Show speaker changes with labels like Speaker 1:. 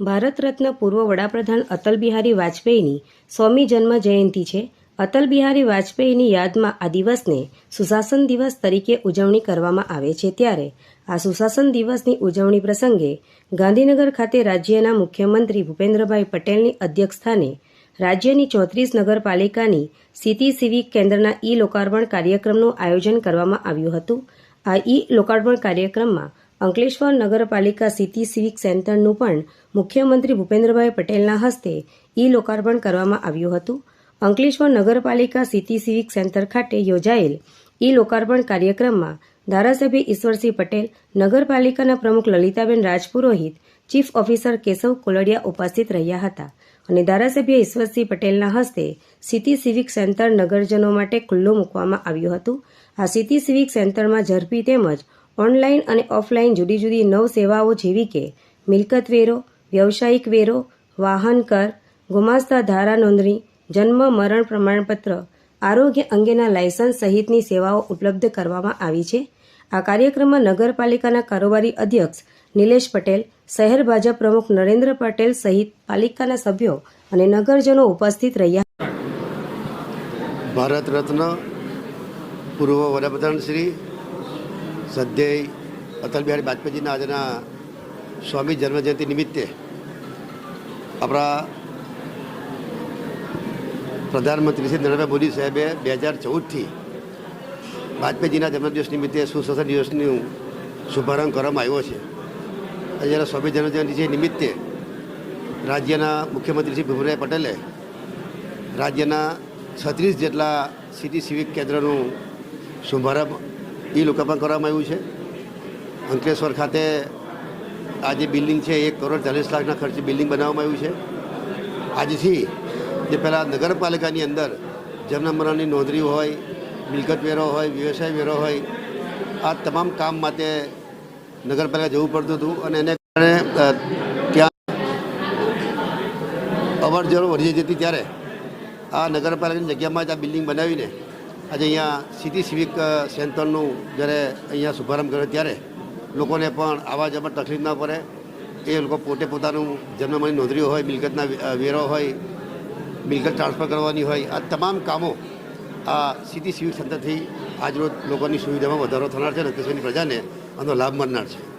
Speaker 1: ભારત રત્ન પૂર્વ વડાપ્રધાન અટલ બિહારી વાજપેયીની સોમી જન્મ જયંતિ છે. અટલ બિહારી વાજપેયીની યાદમાં આ દિવસને સુશાસન દિવસ તરીકે ઉજવણી કરવામાં આવે છે ત્યારે આ સુશાસન દિવસની ઉજવણી પ્રસંગે ગાંધીનગર ખાતે રાજ્યના મુખ્યમંત્રી ભૂપેન્દ્રભાઈ પટેલની અધ્યક્ષસ્થાને રાજ્યની ચોત્રીસ નગરપાલિકાની સિટી સિવિક કેન્દ્રના ઈ લોકાર્પણ કાર્યક્રમનું આયોજન કરવામાં આવ્યું હતું. આ ઈ લોકાર્પણ કાર્યક્રમમાં અંકલેશ્વર નગરપાલિકા સિટી સિવિક સેન્ટરનું પણ મુખ્યમંત્રી ભૂપેન્દ્રભાઈ પટેલના હસ્તે ઈ લોકાર્પણ કરવામાં આવ્યું હતું. અંકલેશ્વર નગરપાલિકા સિટી સિવિક સેન્ટર ખાતે યોજાયેલ ઈ લોકાર્પણ કાર્યક્રમમાં ધારાસભ્ય ઈશ્વરસિંહ પટેલ, નગરપાલિકાના પ્રમુખ લલિતાબેન રાજપુરોહિત, ચીફ ઓફિસર કેશવ કોલડિયા ઉપસ્થિત રહ્યા હતા અને ધારાસભ્ય ઈશ્વરસિંહ પટેલના હસ્તે સિટી સિવિક સેન્ટર નગરજનો માટે ખુલ્લું મૂકવામાં આવ્યું હતું. આ સિટી સિવિક સેન્ટરમાં ઝડપી તેમજ ઓનલાઈન અને ઓફલાઈન જુદી જુદી નવ સેવાઓ જેવી કે મિલકત વેરો, વ્યવસાયિક વેરો, વાહન કર, ગુમાસ્તા ધારા નોંધણી, જન્મ મરણ પ્રમાણપત્ર, આરોગ્ય અંગેના લાયસન્સ સહિતની સેવાઓ ઉપલબ્ધ કરવામાં આવી છે. આ કાર્યક્રમમાં નગરપાલિકાના કારોબારી અધ્યક્ષ નિલેશ પટેલ, શહેર ભાજપ પ્રમુખ નરેન્દ્ર પટેલ સહિત પાલિકાના સભ્યો અને નગરજનો ઉપસ્થિત રહ્યા.
Speaker 2: ભારત રત્ન પૂર્વ વડાપ્રધાન શ્રી સદ્ધેય અટલ બિહારી વાજપેયીજીના આજના સ્વામી જન્મજયંતિ નિમિત્તે આપણા પ્રધાનમંત્રી શ્રી નરેન્દ્રભાઈ મોદી સાહેબે બે હજાર ચૌદથી વાજપેયીજીના જન્મદિવસ નિમિત્તે સુશાસન દિવસનું શુભારંભ કરવામાં આવ્યો છે. આજે સ્વામી જન્મજયંતિ નિમિત્તે રાજ્યના મુખ્યમંત્રી શ્રી ભૂપેન્દ્રભાઈ પટેલે રાજ્યના છત્રીસ જેટલા સિટી સિવિક કેન્દ્રનું શુભારંભ એ લોકાર્પણ કરવામાં આવ્યું છે. અંકલેશ્વર ખાતે આ જે બિલ્ડિંગ છે, એક કરોડ ચાલીસ લાખના ખર્ચે બિલ્ડિંગ બનાવવામાં આવ્યું છે. આજથી જે પહેલાં નગરપાલિકાની અંદર જન્મ મરણની નોંધણી હોય, મિલકત વેરો હોય, વ્યવસાય વેરો હોય, આ તમામ કામ માટે નગરપાલિકા જવું પડતું હતું અને એને કારણે ત્યાં અવર જવર વધી જતી ત્યારે આ નગરપાલિકાની જગ્યામાં જ આ બિલ્ડિંગ બનાવીને આજે અહીંયા સિટી સિવિક સેન્ટરનું જ્યારે અહીંયા શુભારંભ કર્યો ત્યારે લોકોને પણ આવા જવા તકલીફ ના પડે. એ લોકો પોતે પોતાનું જન્મની નોંધણીઓ હોય, મિલકતના વેરો હોય, મિલકત ટ્રાન્સફર કરવાની હોય, આ તમામ કામો આ સિટી સિવિક સેન્ટરથી આજરોજ લોકોની સુવિધામાં વધારો થનાર છે અને તેની પ્રજાને આનો લાભ મળનાર છે.